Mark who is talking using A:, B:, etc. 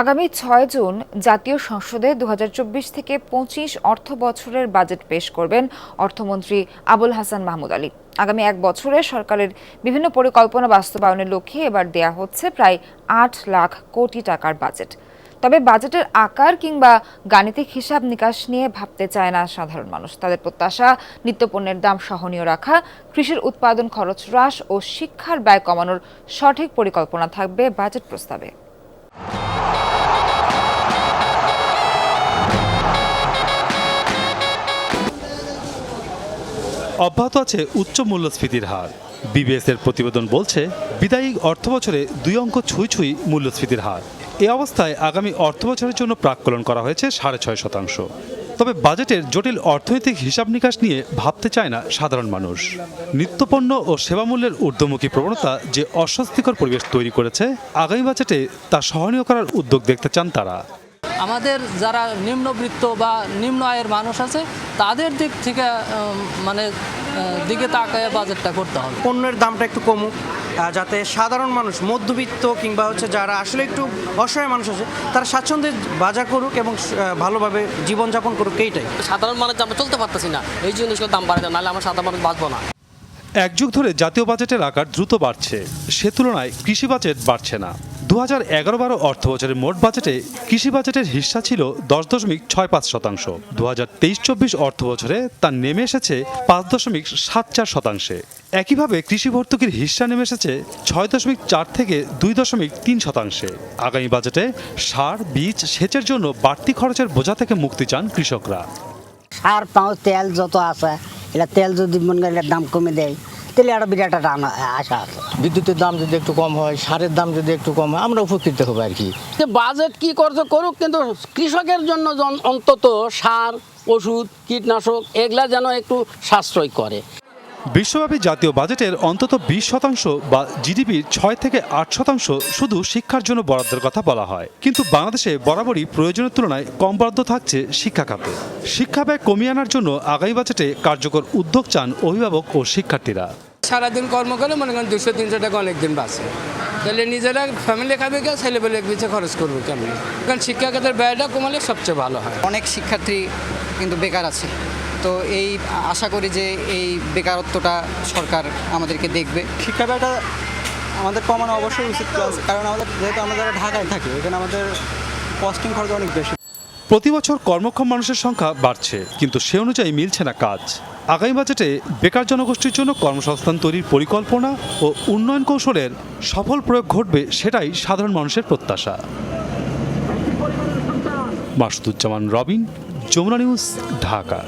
A: আগামী ছয় জুন জাতীয় সংসদে দু হাজার চব্বিশ থেকে পঁচিশ অর্থ বছরের বাজেট পেশ করবেন অর্থমন্ত্রী আবুল হাসান মাহমুদ আলী। আগামী এক বছরে সরকারের বিভিন্ন পরিকল্পনা বাস্তবায়নের লক্ষ্যে এবার দেয়া হচ্ছে প্রায় আট লাখ কোটি টাকার বাজেট। তবে বাজেটের আকার কিংবা গাণিতিক হিসাব নিকাশ নিয়ে ভাবতে চায় না সাধারণ মানুষ। তাদের প্রত্যাশা, নিত্যপণ্যের দাম সহনীয় রাখা, কৃষির উৎপাদন খরচ হ্রাস ও শিক্ষার ব্যয় কমানোর সঠিক পরিকল্পনা থাকবে বাজেট প্রস্তাবে।
B: অব্যাহত আছে উচ্চ মূল্যস্ফীতির হার। বিবিএস এর প্রতিবেদন বলছে, বিদায়ী অর্থবছরে দুই অঙ্ক ছুঁই ছুঁই মূল্যস্ফীতির হার। এ অবস্থায় আগামী অর্থবছরের জন্য প্রাক্কলন করা হয়েছে সাড়ে ছয় শতাংশ। তবে বাজেটের জটিল অর্থনৈতিক হিসাব নিকাশ নিয়ে ভাবতে চায় না সাধারণ মানুষ। নিত্যপণ্য ও সেবামূল্যের ঊর্ধ্বমুখী প্রবণতা যে অস্বস্তিকর পরিবেশ তৈরি করেছে, আগামী বাজেটে তা সহনীয় করার উদ্যোগ দেখতে চান তারা।
C: আমাদের যারা নিম্নবৃত্ত বা নিম্ন আয়ের মানুষ আছে তাদের দিক থেকে মানে দিকে তাকায় বাজেটটা করতে হবে।
D: পণ্যের দামটা একটু কমুক যাতে সাধারণ মানুষ মধ্যবিত্ত কিংবা হচ্ছে যারা আসলে একটু অসহায় মানুষ আছে তারা স্বাচ্ছন্দ্যে বাজার করুক এবং ভালোভাবে জীবনযাপন করুক এইটাই।
E: সাধারণ মানুষ আমরা চলতে পারতেছি না এই জন্য জিনিসগুলোর দাম বাড়ে নাহলে আমরা সাধারণ মানুষ বাঁচবো না।
B: এক যুগ ধরে জাতীয় বাজেটের আকার দ্রুত বাড়ছে সে তুলনায় কৃষি বাজেট বাড়ছে না। দু হাজার এগারো বারো অর্থ বছরের মোট বাজেটে কৃষি বাজেটের হিস্সা ছিল দশ দশমিক ছয় পাঁচ শতাংশ। দু হাজার তেইশ চব্বিশ অর্থ বছরে তা নেমে এসেছে পাঁচ দশমিক সাত চার শতাংশে। একইভাবে কৃষি ভর্তুকির হিস্সা নেমে এসেছে ছয় দশমিক চার থেকে দুই দশমিক তিন শতাংশে। আগামী বাজেটে সার, বীজ, সেচের জন্য বাড়তি খরচের বোঝা থেকে মুক্তি চান কৃষকরা।
F: সার পাও তেল যত আছে এটা তেল যদি মনে দাম কমে দেয়। তাহলে একটা বিরাট একটা আশা আছে।
G: বিদ্যুতের দাম যদি একটু কম হয় সারের দাম যদি একটু কম হয় আমরা উপকৃত হব আর কি।
H: যে বাজেট কি করছে করুক কিন্তু কৃষকের জন্য অন্তত সার ওষুধ কীটনাশক এগুলা যেন একটু সাশ্রয় করে।
B: বিশ্বব্যাপী জাতীয় বাজেটের অন্তত বিশ শতাংশ বা জিডিপির ছয় থেকে আট শতাংশ শুধু শিক্ষার জন্য বরাদ্দের কথা বলা হয়। কিন্তু বাংলাদেশে বরাবরই প্রয়োজনের তুলনায় কম বরাদ্দ থাকছে শিক্ষা খাতে। শিক্ষা ব্যয় কমিয়ে আনার জন্য আগামী বাজেটে কার্যকর উদ্যোগ চান অভিভাবক ও শিক্ষার্থীরা।
I: সারাদিন কর্ম করে মনে করেন দুশো তিনশো টাকা অনেক দিন বাঁচে। তাহলে নিজেরা ফ্যামিলি খাবে কে ছেলে পেলে পিছিয়ে খরচ করব কেমন? কারণ শিক্ষা খাতের ব্যয়টা কমালে সবচেয়ে ভালো হয়।
J: অনেক শিক্ষার্থী কিন্তু বেকার আছে। তো এই আশা করি যে এই বেকারত্বটা সরকার আমাদেরকে দেখবে।
D: শিক্ষা ব্যয়টা আমাদের কমানো অবশ্যই উচিত কারণ আমাদের যেহেতু আমরা যারা ঢাকায় থাকি এখানে আমাদের কস্টিং খরচ অনেক বেশি।
B: প্রতি বছর কর্মক্ষম মানুষের সংখ্যা বাড়ছে কিন্তু সে অনুযায়ী মিলছে না কাজ। আগামী বাজেটে বেকার জনগোষ্ঠীর জন্য কর্মসংস্থান তৈরির পরিকল্পনা ও উন্নয়ন কৌশলের সফল প্রয়োগ ঘটবে সেটাই সাধারণ মানুষের প্রত্যাশা। মাসুদুজ্জামান রবিন যমুনা নিউজ ঢাকা।